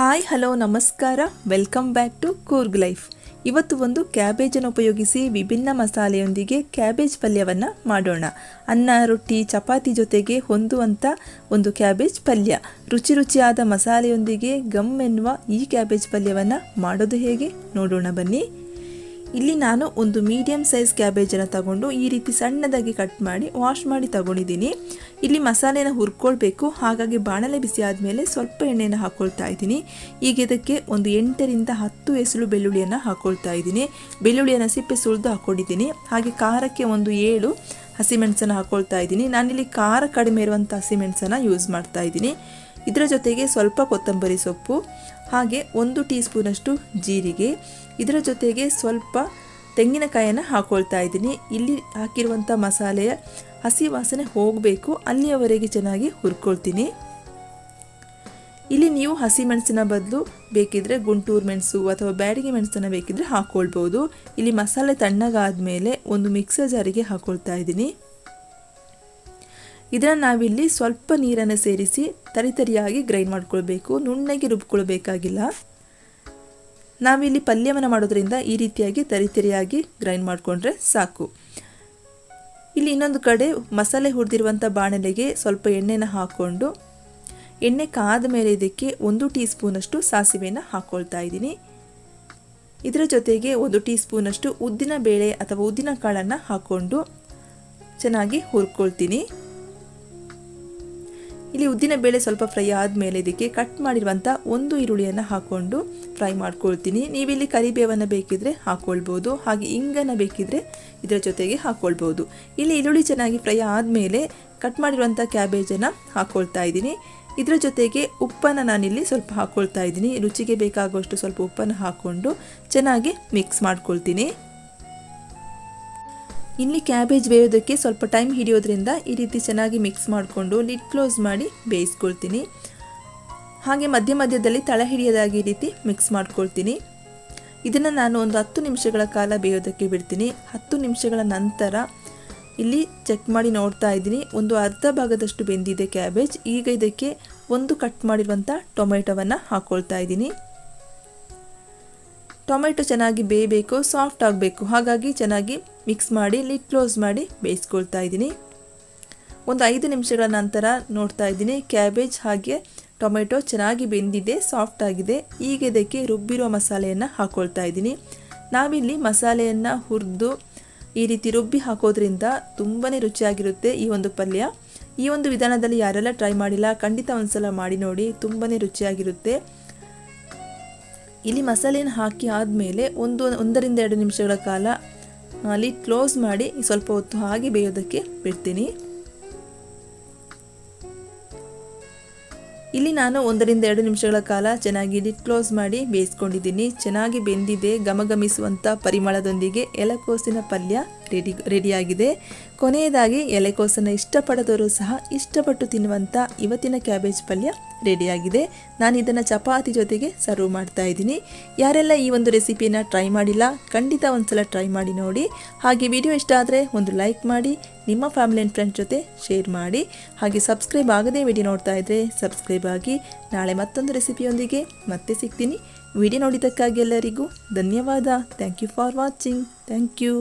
Hi hello ನಮಸ್ಕಾರ welcome back to Coorg life ಇವತ್ತು ಒಂದು ಕ್ಯಾಬೇಜನ್ನು ಉಪಯೋಗಿಸಿ ವಿಭಿನ್ನ ಮಸಾಲೆಯೊಂದಿಗೆ ಕ್ಯಾಬೇಜ್ ಪಲ್ಯವನ್ನು ಮಾಡೋಣ. ಅನ್ನ, ರೊಟ್ಟಿ, ಚಪಾತಿ ಜೊತೆಗೆ ಹೊಂದುವಂಥ ಒಂದು ಕ್ಯಾಬೇಜ್ ಪಲ್ಯ. ರುಚಿ ರುಚಿಯಾದ ಮಸಾಲೆಯೊಂದಿಗೆ ಗಮ್ ಎನ್ನುವ ಈ ಕ್ಯಾಬೇಜ್ ಪಲ್ಯವನ್ನು ಮಾಡೋದು ಹೇಗೆ? ನೋಡೋಣ ಬನ್ನಿ. ಇಲ್ಲಿ ನಾನು ಒಂದು ಮೀಡಿಯಮ್ ಸೈಜ್ ಕ್ಯಾಬೇಜನ್ನು ತಗೊಂಡು ಈ ರೀತಿ ಸಣ್ಣದಾಗಿ ಕಟ್ ಮಾಡಿ ವಾಶ್ ಮಾಡಿ ತಗೊಂಡಿದ್ದೀನಿ. ಇಲ್ಲಿ ಮಸಾಲೆನ ಹುರ್ಕೊಳ್ಬೇಕು. ಹಾಗಾಗಿ ಬಾಣಲೆ ಬಿಸಿ ಆದಮೇಲೆ ಸ್ವಲ್ಪ ಎಣ್ಣೆಯನ್ನು ಹಾಕೊಳ್ತಾ ಇದ್ದೀನಿ. ಈಗ ಇದಕ್ಕೆ ಒಂದು ಎಂಟರಿಂದ ಹತ್ತು ಎಸಳು ಬೆಳ್ಳುಳ್ಳಿಯನ್ನು ಹಾಕೊಳ್ತಾ ಇದ್ದೀನಿ. ಬೆಳ್ಳುಳ್ಳಿಯನ್ನು ಸಿಪ್ಪೆ ಸುಳಿದು ಹಾಕ್ಕೊಂಡಿದ್ದೀನಿ ಹಾಗೆ ಖಾರಕ್ಕೆ ಒಂದು ಏಳು ಹಸಿಮೆಣಸನ್ನು ಹಾಕ್ಕೊಳ್ತಾ ಇದ್ದೀನಿ. ನಾನಿಲ್ಲಿ ಖಾರ ಕಡಿಮೆ ಇರುವಂಥ ಹಸಿಮೆಣಸನ್ನು ಯೂಸ್ ಮಾಡ್ತಾ ಇದ್ದೀನಿ. ಇದರ ಜೊತೆಗೆ ಸ್ವಲ್ಪ ಕೊತ್ತಂಬರಿ ಸೊಪ್ಪು, ಹಾಗೆ ಒಂದು ಟೀ ಸ್ಪೂನಷ್ಟು ಜೀರಿಗೆ. ಇದರ ಜೊತೆಗೆ ಸ್ವಲ್ಪ ತೆಂಗಿನಕಾಯನ್ನು ಹಾಕ್ಕೊಳ್ತಾ ಇದ್ದೀನಿ. ಇಲ್ಲಿ ಹಾಕಿರುವಂಥ ಮಸಾಲೆಯ ಹಸಿ ವಾಸನೆ ಹೋಗಬೇಕು. ಅಲ್ಲಿಯವರೆಗೆ ಚೆನ್ನಾಗಿ ಹುರ್ಕೊಳ್ತೀನಿ. ಇಲ್ಲಿ ನೀವು ಹಸಿ ಮೆಣಸಿನ ಬದಲು ಬೇಕಿದ್ರೆ ಗುಂಟೂರು ಮೆಣಸು ಅಥವಾ ಬ್ಯಾಡಿಗೆ ಮೆಣಸನ್ನು ಬೇಕಿದ್ರೆ ಹಾಕ್ಕೊಳ್ಬೋದು ಇಲ್ಲಿ ಮಸಾಲೆ ತಣ್ಣಗಾದ ಮೇಲೆ ಒಂದು ಮಿಕ್ಸರ್ ಜಾರಿಗೆ ಹಾಕ್ಕೊಳ್ತಾ ಇದ್ದೀನಿ. ಇದನ್ನು ನಾವಿಲ್ಲಿ ಸ್ವಲ್ಪ ನೀರನ್ನು ಸೇರಿಸಿ ತರಿತರಿಯಾಗಿ ಗ್ರೈಂಡ್ ಮಾಡ್ಕೊಳ್ಬೇಕು. ನುಣ್ಣಗೆ ರುಬ್ಕೊಳ್ಬೇಕಾಗಿಲ್ಲ. ನಾವಿಲ್ಲಿ ಪಲ್ಯವನ್ನು ಮಾಡೋದ್ರಿಂದ ಈ ರೀತಿಯಾಗಿ ತರಿತರಿಯಾಗಿ ಗ್ರೈಂಡ್ ಮಾಡಿಕೊಂಡ್ರೆ ಸಾಕು. ಇಲ್ಲಿ ಇನ್ನೊಂದು ಕಡೆ ಮಸಾಲೆ ಹುರಿದಿರುವಂಥ ಬಾಣಲೆಗೆ ಸ್ವಲ್ಪ ಎಣ್ಣೆನ ಹಾಕ್ಕೊಂಡು ಎಣ್ಣೆ ಕಾದ ಮೇಲೆ ಇದಕ್ಕೆ ಒಂದು ಟೀ ಸ್ಪೂನಷ್ಟು ಸಾಸಿವೆಯನ್ನು ಹಾಕ್ಕೊಳ್ತಾ ಇದ್ದೀನಿ. ಇದರ ಜೊತೆಗೆ ಒಂದು ಟೀ ಸ್ಪೂನಷ್ಟು ಉದ್ದಿನ ಬೇಳೆ ಅಥವಾ ಉದ್ದಿನ ಕಾಳನ್ನು ಹಾಕ್ಕೊಂಡು ಚೆನ್ನಾಗಿ ಹುರ್ಕೊಳ್ತೀನಿ. ಇಲ್ಲಿ ಉದ್ದಿನ ಬೇಳೆ ಸ್ವಲ್ಪ ಫ್ರೈ ಆದಮೇಲೆ ಇದಕ್ಕೆ ಕಟ್ ಮಾಡಿರುವಂಥ ಒಂದು ಈರುಳ್ಳಿಯನ್ನು ಹಾಕ್ಕೊಂಡು ಫ್ರೈ ಮಾಡ್ಕೊಳ್ತೀನಿ. ನೀವಿಲ್ಲಿ ಕರಿಬೇವನ್ನು ಬೇಕಿದ್ರೆ ಹಾಕ್ಕೊಳ್ಬೋದು ಹಾಗೆ ಇಂಗನ್ನು ಬೇಕಿದ್ರೆ ಇದರ ಜೊತೆಗೆ ಹಾಕ್ಕೊಳ್ಬೋದು ಇಲ್ಲಿ ಈರುಳ್ಳಿ ಚೆನ್ನಾಗಿ ಫ್ರೈ ಆದಮೇಲೆ ಕಟ್ ಮಾಡಿರುವಂಥ ಕ್ಯಾಬೇಜನ್ನು ಹಾಕ್ಕೊಳ್ತಾ ಇದ್ದೀನಿ. ಇದರ ಜೊತೆಗೆ ಉಪ್ಪನ್ನು ನಾನಿಲ್ಲಿ ಸ್ವಲ್ಪ ಹಾಕ್ಕೊಳ್ತಾ ಇದ್ದೀನಿ. ರುಚಿಗೆ ಬೇಕಾಗುವಷ್ಟು ಸ್ವಲ್ಪ ಉಪ್ಪನ್ನು ಹಾಕ್ಕೊಂಡು ಚೆನ್ನಾಗಿ ಮಿಕ್ಸ್ ಮಾಡ್ಕೊಳ್ತೀನಿ. ಇಲ್ಲಿ ಕ್ಯಾಬೇಜ್ ಬೇಯೋದಕ್ಕೆ ಸ್ವಲ್ಪ ಟೈಮ್ ಹಿಡಿಯೋದ್ರಿಂದ ಈ ರೀತಿ ಚೆನ್ನಾಗಿ ಮಿಕ್ಸ್ ಮಾಡಿಕೊಂಡು ಲಿಡ್ ಕ್ಲೋಸ್ ಮಾಡಿ ಬೇಯಿಸ್ಕೊಳ್ತೀನಿ. ಹಾಗೆ ಮಧ್ಯ ಮಧ್ಯದಲ್ಲಿ ತಳ ಹಿಡಿಯೋದಾಗಿ ಈ ರೀತಿ ಮಿಕ್ಸ್ ಮಾಡ್ಕೊಳ್ತೀನಿ. ಇದನ್ನು ನಾನು ಒಂದು ಹತ್ತು ನಿಮಿಷಗಳ ಕಾಲ ಬೇಯೋದಕ್ಕೆ ಬಿಡ್ತೀನಿ. ಹತ್ತು ನಿಮಿಷಗಳ ನಂತರ ಇಲ್ಲಿ ಚೆಕ್ ಮಾಡಿ ನೋಡ್ತಾ ಇದ್ದೀನಿ. ಒಂದು ಅರ್ಧ ಭಾಗದಷ್ಟು ಬೆಂದಿದೆ ಕ್ಯಾಬೇಜ್ ಈಗ ಇದಕ್ಕೆ ಒಂದು ಕಟ್ ಮಾಡಿರುವಂಥ ಟೊಮೆಟೊವನ್ನು ಹಾಕ್ಕೊಳ್ತಾ ಇದ್ದೀನಿ. ಟೊಮೆಟೊ ಚೆನ್ನಾಗಿ ಬೇಯಬೇಕು ಸಾಫ್ಟ್ ಆಗಬೇಕು. ಹಾಗಾಗಿ ಚೆನ್ನಾಗಿ ಮಿಕ್ಸ್ ಮಾಡಿ ಲಿಡ್ ಕ್ಲೋಸ್ ಮಾಡಿ ಬೇಯಿಸ್ಕೊಳ್ತಾ ಇದ್ದೀನಿ. ಒಂದು ಐದು ನಿಮಿಷಗಳ ನಂತರ ನೋಡ್ತಾ ಇದ್ದೀನಿ. ಕ್ಯಾಬೇಜ್ ಹಾಗೆ ಟೊಮೆಟೊ ಚೆನ್ನಾಗಿ ಬೆಂದಿದೆ ಸಾಫ್ಟ್ ಆಗಿದೆ. ಈಗ ಇದಕ್ಕೆ ರುಬ್ಬಿರೋ ಮಸಾಲೆಯನ್ನು ಹಾಕ್ಕೊಳ್ತಾ ಇದ್ದೀನಿ. ನಾವಿಲ್ಲಿ ಮಸಾಲೆಯನ್ನು ಹುರಿದು ಈ ರೀತಿ ರುಬ್ಬಿ ಹಾಕೋದ್ರಿಂದ ತುಂಬಾ ರುಚಿಯಾಗಿರುತ್ತೆ ಈ ಒಂದು ಪಲ್ಯ. ಈ ಒಂದು ವಿಧಾನದಲ್ಲಿ ಯಾರೆಲ್ಲ ಟ್ರೈ ಮಾಡಿಲ್ಲ, ಖಂಡಿತ ಒಂದ್ಸಲ ಮಾಡಿ ನೋಡಿ ತುಂಬಾ ರುಚಿಯಾಗಿರುತ್ತೆ. ಇಲ್ಲಿ ಮಸಾಲೆಯನ್ನು ಹಾಕಿ ಆದಮೇಲೆ ಒಂದು ಒಂದರಿಂದ ಎರಡು ನಿಮಿಷಗಳ ಕಾಲ ಅಲ್ಲಿ ಕ್ಲೋಸ್ ಮಾಡಿ ಸ್ವಲ್ಪ ಹೊತ್ತು ಹಾಗೆ ಬೇಯೋದಕ್ಕೆ ಬಿಡ್ತೀನಿ. ಇಲ್ಲಿ ನಾನು ಒಂದರಿಂದ ಎರಡು ನಿಮಿಷಗಳ ಕಾಲ ಚೆನ್ನಾಗಿ ಡಿಟ್ ಕ್ಲೋಸ್ ಮಾಡಿ ಬೇಯಿಸ್ಕೊಂಡಿದ್ದೀನಿ. ಚೆನ್ನಾಗಿ ಬೆಂದಿದೆ ಗಮಗಮಿಸುವಂಥ ಪರಿಮಳದೊಂದಿಗೆ ಎಲೆಕೋಸಿನ ಪಲ್ಯ ರೆಡಿ, ರೆಡಿಯಾಗಿದೆ. ಕೊನೆಯದಾಗಿ ಎಲೆಕೋಸನ್ನು ಇಷ್ಟಪಡದವರು ಸಹ ಇಷ್ಟಪಟ್ಟು ತಿನ್ನುವಂಥ ಇವತ್ತಿನ ಕ್ಯಾಬೇಜ್ ಪಲ್ಯ ರೆಡಿಯಾಗಿದೆ. ನಾನು ಇದನ್ನು ಚಪಾತಿ ಜೊತೆಗೆ ಸರ್ವ್ ಮಾಡ್ತಾ ಇದ್ದೀನಿ. ಯಾರೆಲ್ಲ ಈ ಒಂದು ರೆಸಿಪಿಯನ್ನು ಟ್ರೈ ಮಾಡಿಲ್ಲ, ಖಂಡಿತ ಒಂದ್ಸಲ ಟ್ರೈ ಮಾಡಿ ನೋಡಿ. ಹಾಗೆ ವಿಡಿಯೋ ಇಷ್ಟ ಆದರೆ ಒಂದು ಲೈಕ್ ಮಾಡಿ, ನಿಮ್ಮ ಫ್ಯಾಮಿಲಿ ಆ್ಯಂಡ್ ಫ್ರೆಂಡ್ಸ್ ಜೊತೆ ಶೇರ್ ಮಾಡಿ. ಹಾಗೆ ಸಬ್ಸ್ಕ್ರೈಬ್ ಆಗದೇ ವಿಡಿಯೋ ನೋಡ್ತಾ ಇದ್ದರೆ ಸಬ್ಸ್ಕ್ರೈಬ್ ಆಗಿ. ನಾಳೆ ಮತ್ತೊಂದು ರೆಸಿಪಿಯೊಂದಿಗೆ ಮತ್ತೆ ಸಿಗ್ತೀನಿ. ವಿಡಿಯೋ ನೋಡಿದ್ದಕ್ಕಾಗಿ ಎಲ್ಲರಿಗೂ ಧನ್ಯವಾದ. Thank you for watching thank you